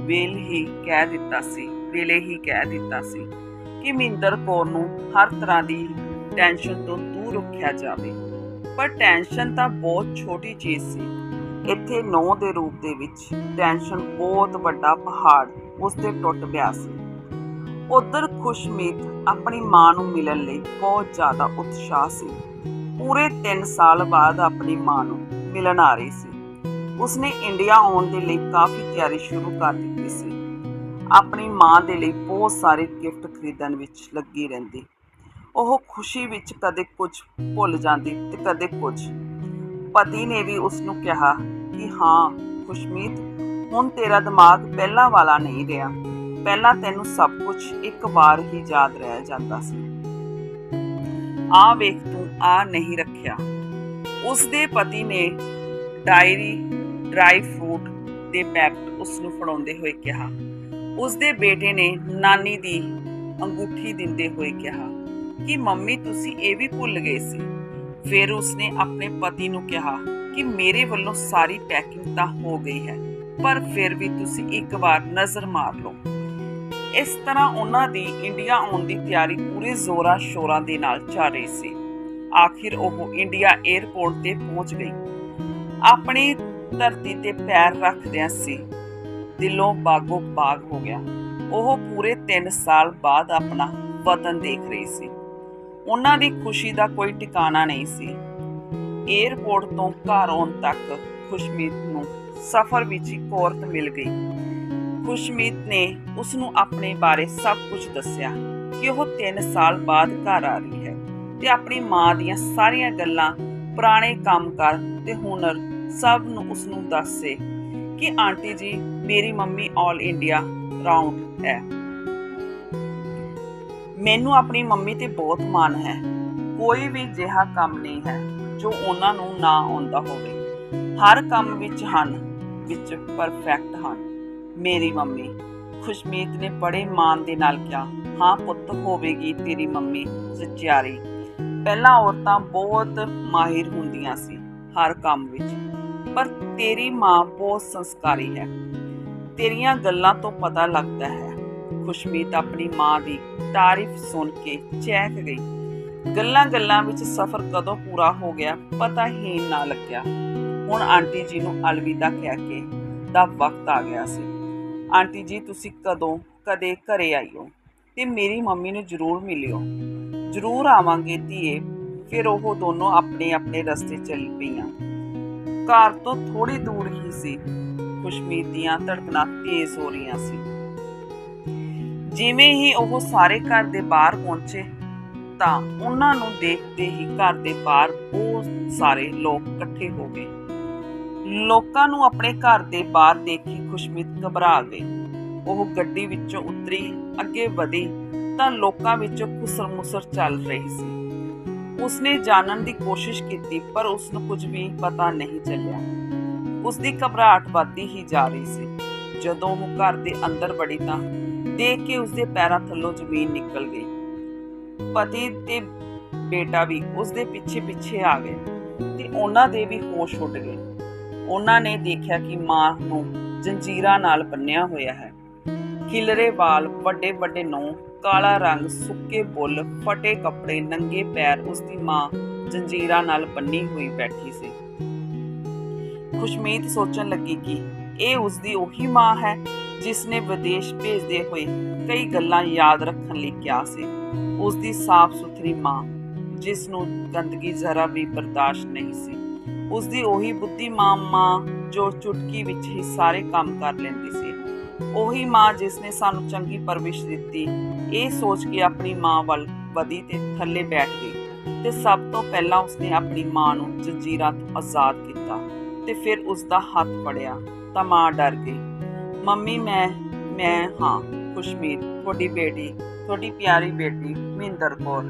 ਵੇਲ ਹੀ ਕਹਿ ਦਿੱਤਾ ਸੀ, ਵੇਲੇ ਹੀ ਕਹਿ ਦਿੱਤਾ ਸੀ ਕਿ ਮਹਿੰਦਰ ਕੌਰ ਨੂੰ ਹਰ ਤਰ੍ਹਾਂ ਦੀ ਟੈਨਸ਼ਨ ਤੋਂ ਦੂਰ ਰੱਖਿਆ ਜਾਵੇ। ਪਰ ਟੈਨਸ਼ਨ ਤਾਂ ਬਹੁਤ ਛੋਟੀ ਚੀਜ਼ ਸੀ। ਇੱਥੇ ਨੌ ਦੇ ਰੂਪ ਦੇ ਵਿੱਚ ਟੈਨਸ਼ਨ ਬਹੁਤ ਵੱਡਾ ਪਹਾੜ ਉਸ ਤੇ ਟੁੱਟ ਪਿਆ ਸੀ। ਉਧਰ ਖੁਸ਼ਮੀਤ ਆਪਣੀ ਮਾਂ ਨੂੰ ਮਿਲਣ ਲਈ ਬਹੁਤ ਜ਼ਿਆਦਾ ਉਤਸ਼ਾਹ ਸੀ। ਪੂਰੇ 3 ਸਾਲ ਬਾਅਦ ਆਪਣੀ ਮਾਂ ਨੂੰ ਮਿਲਣ ਆ ਰਹੀ ਸੀ। ਉਸਨੇ ਇੰਡੀਆ ਆਉਣ ਦੇ ਲਈ ਕਾਫੀ ਤਿਆਰੀ ਸ਼ੁਰੂ ਕਰ ਦਿੱਤੀ ਸੀ। ਆਪਣੀ ਮਾਂ ਦੇ ਲਈ ਬਹੁਤ ਸਾਰੇ ਗਿਫਟ ਖਰੀਦਣ ਵਿੱਚ ਲੱਗੀ ਰਹਿੰਦੀ। ਉਹ ਖੁਸ਼ੀ ਵਿੱਚ ਕਦੇ ਕੁਝ ਭੁੱਲ ਜਾਂਦੀ ਤੇ ਕਦੇ ਕੁਝ। ਪਤੀ ਨੇ ਵੀ ਉਸ ਨੂੰ ਕਿਹਾ ਕਿ ਹਾਂ, ਖੁਸ਼ਮੀਤ, ਹੁਣ ਤੇਰਾ ਦਿਮਾਗ ਪਹਿਲਾਂ ਵਾਲਾ ਨਹੀਂ ਰਿਹਾ। ਪਹਿਲਾਂ ਤੈਨੂੰ ਸਭ ਕੁਝ ਇੱਕ ਵਾਰ ਹੀ ਯਾਦ ਰਹਿ ਜਾਂਦਾ ਸੀ। ਆ ਵੇਖ ਤੂੰ ਆ ਨਹੀਂ ਰੱਖਿਆ। ਉਸ ਦੇ ਪਤੀ ਨੇ ਡਾਇਰੀ, ਡਰਾਈ ਫਰੂਟ ਦੇ ਪੈਕਟ ਉਸ ਨੂੰ ਫੜਾਉਂਦੇ ਹੋਏ ਕਿਹਾ। ਉਸ ਦੇ ਬੇਟੇ ਨੇ ਨਾਨੀ ਦੀ ਅੰਗੂਠੀ ਦਿੰਦੇ ਹੋਏ ਕਿਹਾ। ਕਿ ਮੰਮੀ ਤੁਸੀਂ ਇਹ ਵੀ ਭੁੱਲ ਗਏ ਸੀ। ਫਿਰ ਉਸਨੇ ਆਪਣੇ ਪਤੀ ਨੂੰ ਕਿਹਾ ਕਿ ਮੇਰੇ ਵੱਲੋਂ ਸਾਰੀ ਪੈਕਿੰਗ ਤਾਂ ਹੋ ਗਈ ਹੈ, ਪਰ ਫਿਰ ਵੀ ਤੁਸੀਂ ਇੱਕ ਵਾਰ ਨਜ਼ਰ ਮਾਰ ਲਓ। ਇਸ ਤਰ੍ਹਾਂ ਉਹਨਾਂ ਦੀ ਇੰਡੀਆ ਆਉਣ ਦੀ ਤਿਆਰੀ ਪੂਰੇ ਜ਼ੋਰਾਂ ਸ਼ੋਰਾਂ ਦੇ ਨਾਲ ਚੱਲ ਰਹੀ ਸੀ। ਆਖਿਰ ਉਹ ਇੰਡੀਆ 에ਅਰਪੋਰਟ ਤੇ ਪਹੁੰਚ ਗਈ। ਆਪਣੀ ਧਰਤੀ ਤੇ ਪੈਰ ਰੱਖਦਿਆਂ ਸੀ। ਦਿਲੋਂ ਬਾਗੋ ਬਾਗ ਹੋ ਗਿਆ। ਉਹ ਪੂਰੇ 3 ਸਾਲ ਬਾਅਦ ਆਪਣਾ ਵਤਨ ਦੇਖ ਰਹੀ ਸੀ। ਉਹਨਾਂ ਦੀ ਖੁਸ਼ੀ ਦਾ ਕੋਈ ਟਿਕਾਣਾ ਨਹੀਂ ਸੀ। 에ਅਰਪੋਰਟ ਤੋਂ ਘਰ ਆਉਣ ਤੱਕ ਖੁਸ਼ਮੀਤ ਨੂੰ ਸਫ਼ਰ ਵਿੱਚ ਇੱਕ ਔਰਤ ਮਿਲ ਗਈ। ਖੁਸ਼ਮੀਤ ਨੇ ਉਸ ਨੂੰ ਆਪਣੇ ਬਾਰੇ ਸਭ ਕੁਝ ਦੱਸਿਆ ਕਿ ਉਹ 3 ਸਾਲ ਬਾਅਦ ਘਰ ਆ ਰਹੀ ਹੈ ਤੇ ਆਪਣੀ ਮਾਂ ਦੀਆਂ ਸਾਰੀਆਂ ਗੱਲਾਂ ਪੁਰਾਣੇ ਕੰਮਕਾਰ ਤੇ ਹੁਨਰ ਸਭ ਨੂੰ ਉਸ ਨੂੰ ਦੱਸੇ ਕਿ ਆਂਟੀ ਜੀ, ਮੇਰੀ ਮੰਮੀ 올 ਇੰਡੀਆ ਰਾਉਂਡ ਹੈ। ਮੈਨੂੰ ਆਪਣੀ ਮੰਮੀ ਤੇ ਬਹੁਤ ਮਾਣ ਹੈ। ਕੋਈ ਵੀ ਜਿਹਾ ਕੰਮ ਨਹੀਂ ਹੈ ਜੋ ਉਹਨਾਂ ਨੂੰ ਨਾ ਆਉਂਦਾ ਹੋਵੇ। ਹਰ ਕੰਮ ਵਿੱਚ ਹਨ, ਵਿੱਚ ਪਰਫੈਕਟ ਹਨ। ਮੇਰੀ ਮੰਮੀ, ਖੁਸ਼ਮੀਤ ਨੇ ਬੜੇ ਮਾਣ ਦੇ ਨਾਲ ਕਿਹਾ, ਹਾਂ ਪੁੱਤ, ਹੋਵੇਗੀ ਤੇਰੀ ਮੰਮੀ ਸੱਚਿਆਰੀ। ਪਹਿਲਾਂ ਔਰਤਾਂ ਬਹੁਤ ਮਾਹਿਰ ਹੁੰਦੀਆਂ ਸੀ ਹਰ ਕੰਮ ਵਿੱਚ, ਪਰ ਤੇਰੀ ਮਾਂ ਬਹੁਤ ਸੰਸਕਾਰੀ ਹੈ। ਤੇਰੀਆਂ ਗੱਲਾਂ ਤੋਂ ਪਤਾ ਲੱਗਦਾ ਹੈ ਖੁਸ਼ਮੀਤ ਆਪਣੀ ਮਾਂ ਦੀ ਤਾਰੀਫ ਸੁਣ ਕੇ ਚਹਿਕ ਗਈ। ਗੱਲਾਂ ਗੱਲਾਂ ਵਿੱਚ ਸਫ਼ਰ ਕਦੋਂ ਪੂਰਾ ਹੋ ਗਿਆ ਪਤਾ ਹੀ ਨਾ ਲੱਗਿਆ। ਹੁਣ ਆਂਟੀ ਜੀ ਨੂੰ ਅਲਵਿਦਾ ਕਹਿ ਕੇ ਦਾ ਵਕਤ ਆ ਗਿਆ ਸੀ। ਆਂਟੀ ਜੀ, ਤੁਸੀਂ ਕਦੋਂ ਕਦੇ ਘਰੇ ਆਇਓ ਤੇ ਮੇਰੀ ਮੰਮੀ ਨੂੰ ਜ਼ਰੂਰ ਮਿਲਿਓ। ਜ਼ਰੂਰ ਆਵਾਂਗੇ ਧੀਏ, ਫਿਰ ਉਹ ਦੋਨੋਂ ਆਪਣੇ ਆਪਣੇ ਰਸਤੇ ਚੱਲ ਪਈਆਂ। ਘਰ ਤੋਂ ਥੋੜੀ ਦੂਰ ਹੀ ਸੀ। ਖੁਸ਼ਮੀਤ ਦੀਆਂ ਧੜਕਣਾਂ ਤੇਜ਼ ਹੋ ਰਹੀਆਂ ਸੀ। ਜਿਵੇਂ ਹੀ ਉਹ ਸਾਰੇ ਘਰ ਦੇ ਬਾਹਰ ਪਹੁੰਚੇ, ਤਾਂ ਉਹਨਾਂ ਨੂੰ ਦੇਖਦੇ ਹੀ ਘਰ ਦੇ ਬਾਹਰ ਬਹੁਤ ਸਾਰੇ ਲੋਕ ਇਕੱਠੇ ਹੋ ਗਏ। ਲੋਕਾਂ ਨੂੰ ਆਪਣੇ ਘਰ ਦੇ ਬਾਹਰ ਦੇਖੀ ਖੁਸ਼ਮੀਤ ਘਬਰਾ ਗਈ ਉਹ ਗੱਡੀ ਵਿੱਚੋਂ ਉਤਰੀ, ਅੱਗੇ ਵਧੀ, ਤਾਂ ਲੋਕਾਂ ਵਿੱਚੋਂ ਖੁਸਰਮੁਸਰ ਚੱਲ ਰਹੀ ਸੀ। ਉਸਨੇ ਜਾਣਨ ਦੀ ਕੋਸ਼ਿਸ਼ ਕੀਤੀ, ਪਰ ਉਸ ਨੂੰ ਕੁਝ ਵੀ ਪਤਾ ਨਹੀਂ ਚੱਲਿਆ। ਉਸ ਦੀ ਘਬਰਾਹਟ ਵੱਧਦੀ ਹੀ ਜਾ ਰਹੀ ਸੀ। ਜਦੋਂ ਉਹ ਘਰ ਦੇ ਅੰਦਰ ਵੜੀ ਤਾਂ ਦੇਖ ਕੇ ਉਸਦੇ ਪੈਰਾਂ ਥੱਲੋਂ ਜ਼ਮੀਨ ਨਿਕਲ ਗਈ। ਪਤੀ ਤੇ ਬੇਟਾ ਵੀ ਉਸ ਪਿੱਛੇ ਪਿੱਛੇ ਆ ਗਏ ਤੇ ਉਹਨਾਂ ਦੇ ਵੀ ਹੋਸ਼ ਉੱਡ ਗਏ। ਉਹਨਾਂ ਨੇ ਦੇਖਿਆ ਕਿ ਮਾਂ ਨੂੰ ਜੰਜੀਰਾਂ ਨਾਲ ਬੰਨਿਆ ਹੋਇਆ ਹੈ। ਖਿਲਰੇ ਵਾਲ ਵੱਡੇ ਵੱਡੇ ਨੌ ਕਾਲਾ ਰੰਗ, ਸੁੱਕੇ ਬੁੱਲ, ਫਟੇ ਕੱਪੜੇ, ਨੰਗੇ ਪੈਰ ਉਸਦੀ ਮਾਂ ਜੰਜੀਰਾਂ ਨਾਲ ਬੰਨੀ ਹੋਈ ਬੈਠੀ ਸੀ। ਖੁਸ਼ਮੀਤ ਸੋਚਣ ਲੱਗੀ ਕਿ ਇਹ ਉਸਦੀ ਉਹੀ ਮਾਂ ਹੈ ਜਿਸ ਨੇ ਵਿਦੇਸ਼ ਭੇਜਦੇ ਹੋਏ ਕਈ ਗੱਲਾਂ ਯਾਦ ਰੱਖਣ ਲਈ ਕਿਹਾ ਸੀ ਉਸ ਦੀ ਸਾਫ਼ ਸੁਥਰੀ ਮਾਂ ਜਿਸ ਨੂੰ ਗੰਦਗੀ ਜ਼ਰਾ ਵੀ ਬਰਦਾਸ਼ਤ ਨਹੀਂ ਸੀ। ਉਸ ਦੀ ਉਹੀ ਬੁੱਧੀ ਮਾਂ ਮਾਂ ਜੋ ਚੁਟਕੀ ਵਿੱਚ ਹੀ ਸਾਰੇ ਕੰਮ ਕਰ ਲੈਂਦੀ ਸੀ। ਉਹੀ ਮਾਂ ਜਿਸ ਨੇ ਸਾਨੂੰ ਚੰਗੀ ਪਰਵਿਸ਼ ਦਿੱਤੀ, ਇਹ ਸੋਚ ਕੇ ਆਪਣੀ ਮਾਂ ਵੱਲ ਵਧੀ ਤੇ ਥੱਲੇ ਬੈਠ ਗਈ ਤੇ ਸਭ ਤੋਂ ਪਹਿਲਾਂ ਉਸਨੇ ਆਪਣੀ ਮਾਂ ਨੂੰ ਜੰਜੀਰਾਂ ਤੋਂ ਆਜ਼ਾਦ ਕੀਤਾ ਤੇ ਫਿਰ ਉਸ ਦਾ ਹੱਥ ਫੜਿਆ ਤਾਂ ਮਾਂ ਡਰ ਗਈ। ਮੰਮੀ, ਮੈਂ ਮੈਂ, ਹਾਂ, ਖੁਸ਼ਮੀਤ, ਤੁਹਾਡੀ ਬੇਟੀ, ਤੁਹਾਡੀ ਪਿਆਰੀ ਬੇਟੀ ਮਹਿੰਦਰ ਕੌਰ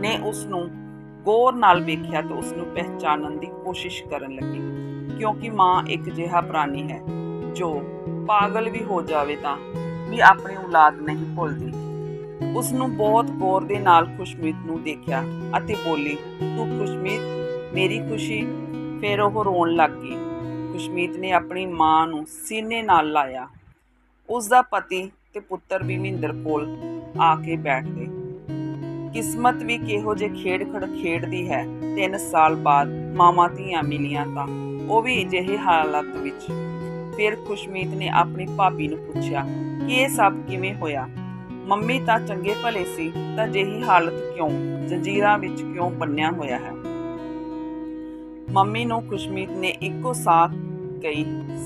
ਨੇ ਉਸ ਨੂੰ ਗੌਰ ਨਾਲ ਵੇਖਿਆ ਤੇ ਉਸ ਨੂੰ ਪਹਿਚਾਨਣ ਦੀ ਕੋਸ਼ਿਸ਼ ਕਰਨ ਲੱਗੀ। ਕਿਉਂਕਿ ਮਾਂ ਇੱਕ ਜਿਹਾ ਪ੍ਰਾਣੀ ਹੈ, ਜੋ ਪਾਗਲ ਵੀ ਹੋ ਜਾਵੇ ਤਾਂ ਵੀ ਆਪਣੀ ਔਲਾਦ ਨਹੀਂ ਭੁੱਲਦੀ। ਉਸ ਨੂੰ ਬਹੁਤ ਗੌਰ ਦੇ ਨਾਲ ਖੁਸ਼ਮੀਤ ਨੂੰ ਦੇਖਿਆ ਅਤੇ ਬੋਲੀ, ਤੂੰ ਖੁਸ਼ਮੀਤ, ਮੇਰੀ ਖੁਸ਼ੀ? ਫਿਰ ਉਹ ਰੋਣ ਲੱਗ ਗਈ। ਖੁਸ਼ਮੀਤ ਨੇ ਆਪਣੀ ਮਾਂ ਨੂੰ ਸੀਨੇ ਨਾਲ ਲਾਇਆ। ਉਸ ਦਾ ਪਤੀ ਤੇ ਪੁੱਤਰ ਵੀ ਮਹਿੰਦਰ ਕੋਲ ਆ ਕੇ ਬੈਠ ਗਏ। ਕਿਸਮਤ ਵੀ ਕਿਹੋ ਜੇ ਖੇਡ ਖੜ ਖੇਡਦੀ ਹੈ। 3 ਸਾਲ ਬਾਅਦ ਮਾਮਾ ਧੀਆਂ ਮਿਲੀਆਂ ਤਾਂ ਉਹ ਵੀ ਅਜਿਹੇ ਹਾਲਾਤ ਵਿੱਚ। ਫਿਰ ਖੁਸ਼ਮੀਤ ਨੇ ਆਪਣੀ ਭਾਬੀ ਨੂੰ ਪੁੱਛਿਆ, ਕਿ ਇਹ ਸਭ ਕਿਵੇਂ ਹੋਇਆ? ਮੰਮੀ ਤਾਂ ਚੰਗੇ ਭਲੇ ਸੀ, ਤਾਂ ਜਿਹੀ ਹਾਲਤ ਕਿਉਂ? ਜੰਜੀਰਾਂ ਵਿੱਚ ਕਿਉਂ ਬੰਨਿਆ ਹੋਇਆ ਹੈ? ਮੰਮੀ ਨੂੰ ਖੁਸ਼ਮੀਤ ਨੇ ਇੱਕੋ ਸਾਥ ਕਈ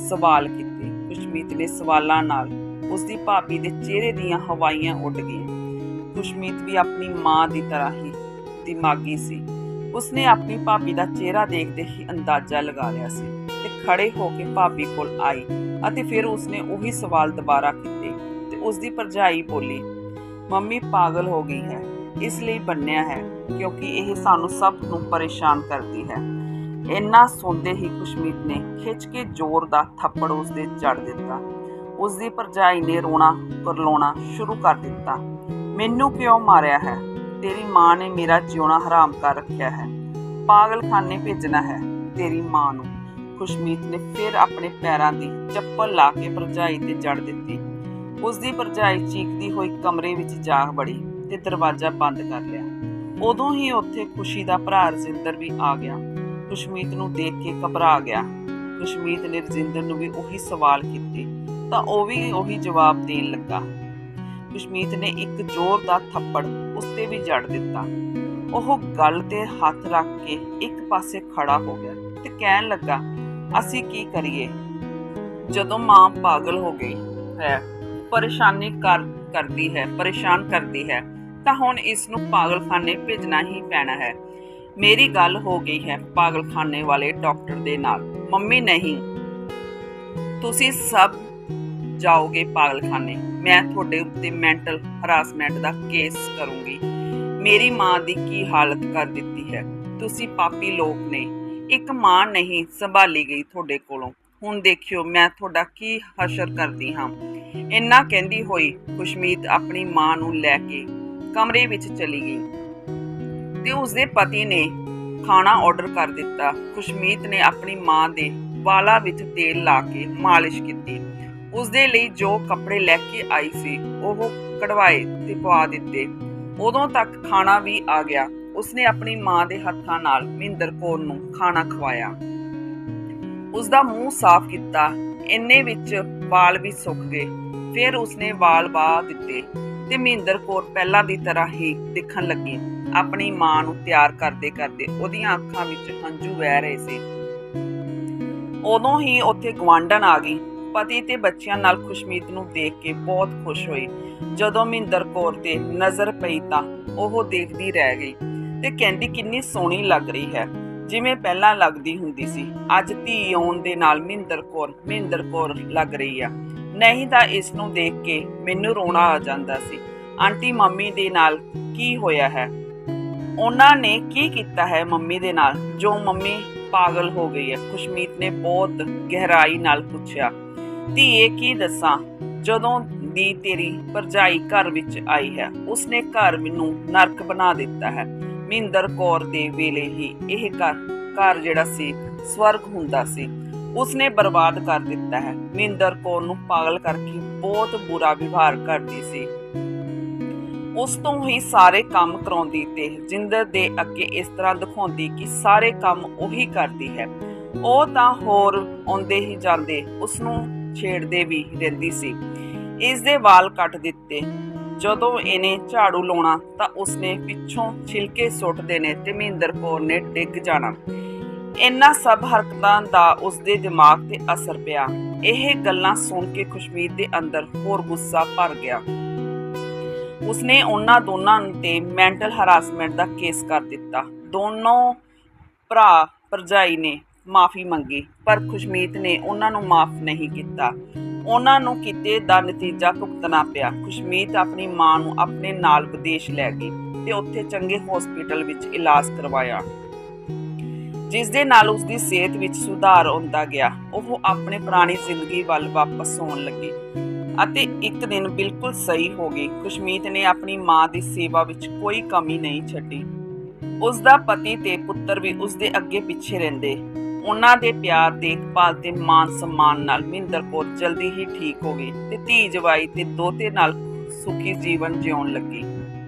ਸਵਾਲ ਕੀਤੇ। ਖੁਸ਼ਮੀਤ ਦੇ ਸਵਾਲਾਂ ਨਾਲ ਉਸ ਦੀ ਭਾਬੀ ਦੇ ਚਿਹਰੇ ਦੀਆਂ ਹਵਾਈਆਂ ਉੱਡ ਗਈਆਂ। ਖੁਸ਼ਮੀਤ ਵੀ ਆਪਣੀ ਮਾਂ ਦੀ ਤਰ੍ਹਾਂ ਹੀ ਦਿਮਾਗੀ ਸੀ। ਉਸਨੇ ਆਪਣੀ ਭਾਬੀ ਦਾ ਚਿਹਰਾ ਦੇਖਦੇ ਹੀ ਅੰਦਾਜ਼ਾ ਲਗਾ ਲਿਆ ਸੀ ਤੇ ਖੜੇ ਹੋ ਕੇ ਭਾਬੀ ਕੋਲ ਆਈ ਅਤੇ ਫਿਰ ਉਸਨੇ ਉਹੀ ਸਵਾਲ ਦੁਬਾਰਾ ਕੀਤੇ ਤੇ ਉਸ ਦੀ ਭਰਜਾਈ ਬੋਲੀ, ਮੰਮੀ ਪਾਗਲ ਹੋ ਗਈ ਹੈ, ਇਸ ਲਈ ਬੰਨਿਆ ਹੈ ਕਿਉਂਕਿ ਇਹ ਸਾਨੂੰ ਸਭ ਨੂੰ ਪਰੇਸ਼ਾਨ ਕਰਦੀ ਹੈ। ਇੰਨਾ ਸੁਣਦੇ ਹੀ ਖੁਸ਼ਮੀਤ ਨੇ ਖਿੱਚ ਕੇ ਜ਼ੋਰ ਦਾ ਥੱਪੜ ਉਸ ਦੇ ਜੜ ਦਿੱਤਾ। ਉਸ ਦੀ ਭਰਜਾਈ ਨੇ ਰੋਣਾ ਕਰਲਾਉਣਾ ਸ਼ੁਰੂ ਕਰ ਦਿੱਤਾ। ਮੈਨੂੰ ਕਿਉਂ ਮਾਰਿਆ ਹੈ? ਤੇਰੀ ਮਾਂ ਨੇ ਮੇਰਾ ਜਿਉਣਾ ਹਰਾਮ ਕਰ ਰੱਖਿਆ ਹੈ। ਪਾਗਲਖਾਨੇ ਭੇਜਣਾ ਹੈ ਤੇਰੀ ਮਾਂ ਨੂੰ। ਖੁਸ਼ਮੀਤ ਨੇ ਫਿਰ ਆਪਣੇ ਪੈਰਾਂ ਦੀ ਚੱਪਲ ਲਾ ਕੇ ਭਰਜਾਈ ਤੇ ਜੜ ਦਿੱਤੀ। ਉਸ ਦੀ ਭਰਜਾਈ ਚੀਕਦੀ ਹੋਈ ਕਮਰੇ ਵਿੱਚ ਜਾ ਵੜੀ ਤੇ ਦਰਵਾਜ਼ਾ ਬੰਦ ਕਰ ਲਿਆ। ਉਦੋਂ ਹੀ ਉੱਥੇ ਖੁਸ਼ੀ ਦਾ ਭਰਾ ਰਜਿੰਦਰ ਵੀ ਆ ਗਿਆ। ਖੁਸ਼ਮੀਤ ਨੂੰ ਦੇਖ ਕੇ ਘਬਰਾ ਗਿਆ। ਖੁਸ਼ਮੀਤ ਨੇ ਰਜਿੰਦਰ ਨੂੰ ਵੀ ਉਹੀ ਸਵਾਲ ਕੀਤੇ, ਤਾਂ ਉਹ ਵੀ ਉਹੀ ਜਵਾਬ ਦੇਣ ਲੱਗਾ। ਖੁਸ਼ਮੀਤ ਨੇ ਇੱਕ ਜ਼ੋਰ ਦਾ ਥੱਪੜ ਉਸ ਤੇ ਵੀ ਜੜ ਦਿੱਤਾ। ਉਹ ਗੱਲ ਤੇ ਹੱਥ ਰੱਖ ਕੇ ਇੱਕ ਪਾਸੇ ਖੜਾ ਹੋ ਗਿਆ ਤੇ ਕਹਿਣ ਲੱਗਾ, ਅਸੀਂ ਕੀ ਕਰੀਏ? ਜਦੋਂ ਮਾਂ ਪਾਗਲ ਹੋ ਗਈ ਹੈ, ਪਰੇਸ਼ਾਨੀ ਕਰ, ਕਰਦੀ ਹੈ, ਪਰੇਸ਼ਾਨ ਕਰਦੀ ਹੈ, ਤਾਂ ਹੁਣ ਇਸ ਨੂੰ ਪਾਗਲਖਾਨੇ ਭੇਜਣਾ ਹੀ ਪੈਣਾ ਹੈ। ਮੇਰੀ ਗੱਲ ਹੋ ਗਈ ਹੈ ਪਾਗਲਖਾਨੇ ਵਾਲੇ ਡਾਕਟਰ ਦੇ ਨਾਲ। ਮੰਮੀ ਨਹੀਂ। ਤੁਸੀਂ ਸਭ ਜਾਓਗੇ ਪਾਗਲਖਾਨੇ। ਮੈਂ ਤੁਹਾਡੇ ਉੱਤੇ ਮੈਂਟਲ ਹਰਾਸਮੈਂਟ ਦਾ ਕੇਸ ਕਰੂੰਗੀ। ਮੇਰੀ ਮਾਂ ਦੀ ਕੀ ਹਾਲਤ ਕਰ ਦਿੱਤੀ ਹੈ? ਤੁਸੀਂ ਪਾਪੀ ਲੋਕ ਨੇ। ਇੱਕ ਮਾਂ ਨਹੀਂ, ਸੰਭਾਲੀ ਗਈ ਤੁਹਾਡੇ ਕੋਲੋਂ। ਹੁਣ ਦੇਖਿਓ ਮੈਂ ਤੁਹਾਡਾ ਕੀ ਹਸ਼ਰ ਕਰਦੀ ਹਾਂ। ਇੰਨਾ ਕਹਿੰਦੀ ਹੋਈ, ਖੁਸ਼ਮੀਤ ਆਪਣੀ ਮਾਂ ਨੂੰ ਲੈ ਕੇ ਕਮਰੇ ਵਿੱਚ ਚਲੀ ਗਈ। ਤੇ ਉਸਦੇ ਪਤੀ ਨੇ ਖਾਣਾ ਆਰਡਰ ਕਰ ਦਿੱਤਾ। ਖੁਸ਼ਮੀਤ ਨੇ ਆਪਣੀ ਮਾਂ ਦੇ ਵਾਲਾਂ ਵਿੱਚ ਤੇਲ ਲਾ ਕੇ ਮਾਲਿਸ਼ ਕੀਤੀ। ਉਸਦੇ ਲਈ ਜੋ ਕੱਪੜੇ ਲੈ ਕੇ ਆਈ ਸੀ, ਉਹ ਕਢਵਾਏ ਤੇ ਪਵਾ ਦਿੱਤੇ। ਉਦੋਂ ਤੱਕ ਖਾਣਾ ਵੀ ਆ ਗਿਆ। ਉਸਨੇ ਆਪਣੀ ਮਾਂ ਦੇ ਹੱਥਾਂ ਨਾਲ ਮਹਿੰਦਰ ਕੌਰ ਨੂੰ ਖਾਣਾ ਖਵਾਇਆ। ਉਸਦਾ ਮੂੰਹ ਸਾਫ਼ ਕੀਤਾ। ਇੰਨੇ ਵਿੱਚ ਵਾਲ ਵੀ ਸੁੱਕ ਗਏ। ਫਿਰ ਉਸਨੇ ਵਾਲ ਵਾਹ ਦਿੱਤੇ ਤੇ ਮਹਿੰਦਰ ਕੌਰ ਪਹਿਲਾਂ ਦੀ ਤਰ੍ਹਾਂ ਹੀ ਦਿਖਣ ਲੱਗੀ। ਆਪਣੀ ਮਾਂ ਨੂੰ ਤਿਆਰ ਕਰਦੇ ਕਰਦੇ ਉਹਦੀਆਂ ਅੱਖਾਂ ਵਿੱਚ ਹੰਝੂ ਵਹਿ ਰਹੇ ਸੀ। ਉਦੋਂ ਹੀ ਉੱਥੇ ਗਵਾਂਡਨ ਆ ਗਈ। ਪਤੀ ਤੇ ਬੱਚਿਆਂ ਨਾਲ ਖੁਸ਼ਮੀਤ ਨੂੰ ਦੇਖ ਕੇ ਬਹੁਤ ਖੁਸ਼ ਹੋਈ। ਜਦੋਂ ਮਹਿੰਦਰ ਕੌਰ ਤੇ ਨਜ਼ਰ ਪਈ ਤਾਂ ਉਹ ਦੇਖਦੀ ਰਹਿ ਗਈ ਤੇ ਕਹਿੰਦੀ, ਕਿੰਨੀ ਸੋਹਣੀ ਲੱਗ ਰਹੀ ਹੈ। ਜਿਵੇਂ ਪਹਿਲਾਂ ਲੱਗਦੀ ਹੁੰਦੀ ਸੀ। ਅੱਜ ਧੀ ਆਉਣ ਦੇ ਨਾਲ ਮਹਿੰਦਰ ਕੌਰ ਮਹਿੰਦਰ ਕੌਰ ਲੱਗ ਰਹੀ ਆ। ਨਹੀਂ ਤਾਂ ਇਸ ਨੂੰ ਦੇਖ ਕੇ ਮੈਨੂੰ ਰੋਣਾ ਆ ਜਾਂਦਾ ਸੀ। ਆਂਟੀ, ਮੰਮੀ ਦੇ ਨਾਲ ਕੀ ਹੋਇਆ ਹੈ? ਉਹਨਾਂ ਨੇ ਕੀ ਕੀਤਾ ਹੈ ਮੰਮੀ ਦੇ ਨਾਲ? ਜੋ ਮੰਮੀ ਪਾਗਲ ਹੋ ਗਈ ਹੈ। ਖੁਸ਼ਮੀਤ ਨੇ ਬਹੁਤ ਗਹਿਰਾਈ ਨਾਲ ਪੁੱਛਿਆ, ਧੀਏ, ਕੀ ਦੱਸਾਂ? ਜਦੋਂ ਦੀ ਤੇਰੀ ਭਰਜਾਈ ਘਰ ਵਿੱਚ ਆਈ ਹੈ, ਉਸਨੇ ਘਰ ਮੈਨੂੰ ਨਰਕ ਬਣਾ ਦਿੱਤਾ ਹੈ। ਮਹਿੰਦਰ ਕੌਰ ਦੇ ਵੇਲੇ ਹੀ ਇਹ ਘਰ ਘਰ ਜਿਹੜਾ ਸੀ, ਸਵਰਗ ਹੁੰਦਾ ਸੀ। ਉਸਨੇ ਬਰਬਾਦ ਕਰ ਦਿੱਤਾ ਹੈ। ਮਹਿੰਦਰ ਕੌਰ ਨੂੰ ਪਾਗਲ ਕਰਕੇ ਬਹੁਤ ਬੁਰਾ ਵਿਵਹਾਰ ਕਰਦੀ ਸੀ। ਉਸ ਤੋਂ ਹੀ ਸਾਰੇ ਕੰਮ ਕਰਾਉਂਦੀ ਤੇ ਜਿੰਦਰ ਦੇ ਅੱਗੇ ਇਸ ਤਰ੍ਹਾਂ ਦਿਖਾਉਂਦੀ ਕਿ ਸਾਰੇ ਕੰਮ ਉਹੀ ਕਰਦੀ ਹੈ। ਉਹ ਤਾਂ ਹੋਰ ਆਉਂਦੇ ਹੀ ਜਾਂਦੇ ਉਸ ਨੂੰ ਛੇੜਦੇ ਵੀ ਰਹਿੰਦੀ ਸੀ। ਇਸ ਦੇ ਵਾਲ ਕੱਟ ਦਿੱਤੇ। ਜਦੋਂ ਇਹਨੇ ਝਾੜੂ ਲਾਉਣਾ ਤਾਂ ਉਸਨੇ ਪਿੱਛੋਂ ਛਿਲਕੇ ਸੁੱਟ ਦੇਣੇ ਤੇ ਮਹਿੰਦਰ ਕੌਰ ਨੇ ਡਿੱਗ ਜਾਣਾ। ਇਹਨਾਂ ਸਭ ਹਰਕਤਾਂ ਦਾ ਉਸਦੇ ਦਿਮਾਗ ਤੇ ਅਸਰ ਪਿਆ। ਇਹ ਗੱਲਾਂ ਸੁਣ ਕੇ ਖੁਸ਼ਮੀਤ ਦੇ ਅੰਦਰ ਹੋਰ ਗੁੱਸਾ ਭਰ ਗਿਆ। ਉਸਨੇ ਉਹਨਾਂ ਦੋਨਾਂ ਤੇ ਮੈਂਟਲ ਹਰਾਸਮੈਂਟ ਦਾ ਕੇਸ ਕਰ ਦਿੱਤਾ। ਦੋਨੋਂ ਭਰਾ ਭਰਜਾਈ ਨੇ ਮਾਫੀ ਮੰਗੀ, ਪਰ ਖੁਸ਼ਮੀਤ ਨੇ ਉਹਨਾਂ ਨੂੰ ਮਾਫ ਨਹੀਂ ਕੀਤਾ। ਉਹਨਾਂ ਨੂੰ ਕੀਤੇ ਦਾ ਨਤੀਜਾ ਭੁਗਤਣਾ ਪਿਆ। ਖੁਸ਼ਮੀਤ ਆਪਣੀ ਮਾਂ ਨੂੰ ਆਪਣੇ ਨਾਲ ਵਿਦੇਸ਼ ਲੈ ਗਈ ਤੇ ਉੱਥੇ ਚੰਗੇ ਹਸਪੀਟਲ ਵਿੱਚ ਇਲਾਜ ਕਰਵਾਇਆ। ਜਿਸ ਦੇ ਨਾਲ ਉਸ ਦੀ ਸਿਹਤ ਵਿੱਚ ਸੁਧਾਰ ਆਉਂਦਾ ਗਿਆ। ਉਹ ਆਪਣੇ ਪੁਰਾਣੀ ਜ਼ਿੰਦਗੀ ਵੱਲ ਵਾਪਸ ਆਉਣ ਲੱਗੀ। ਅਤੇ ਇੱਕ ਦਿਨ ਬਿਲਕੁਲ ਸਹੀ ਹੋ ਗਈ। ਖੁਸ਼ਮੀਤ ਨੇ ਆਪਣੀ ਮਾਂ ਦੀ ਸੇਵਾ ਵਿੱਚ ਕੋਈ ਕਮੀ ਨਹੀਂ ਛੱਡੀ। ਉਸ ਦਾ ਪਤੀ ਤੇ ਪੁੱਤਰ ਵੀ ਉਸ ਦੇ ਅੱਗੇ ਪਿੱਛੇ ਰਹਿੰਦੇ। ਉਹਨਾਂ ਦੇ ਪਿਆਰ, ਦੇਖਭਾਲ ਤੇ ਮਾਨ ਸਨਮਾਨ ਨਾਲ ਮਹਿੰਦਰ ਕੌਰ ਜਲਦੀ ਹੀ ਠੀਕ ਹੋ ਗਈ ਤੇ ਧੀ ਜਵਾਈ ਤੇ ਦੋਤੇ ਨਾਲ ਸੁਖੀ ਜੀਵਨ ਜਿਉਣ ਲੱਗੀ।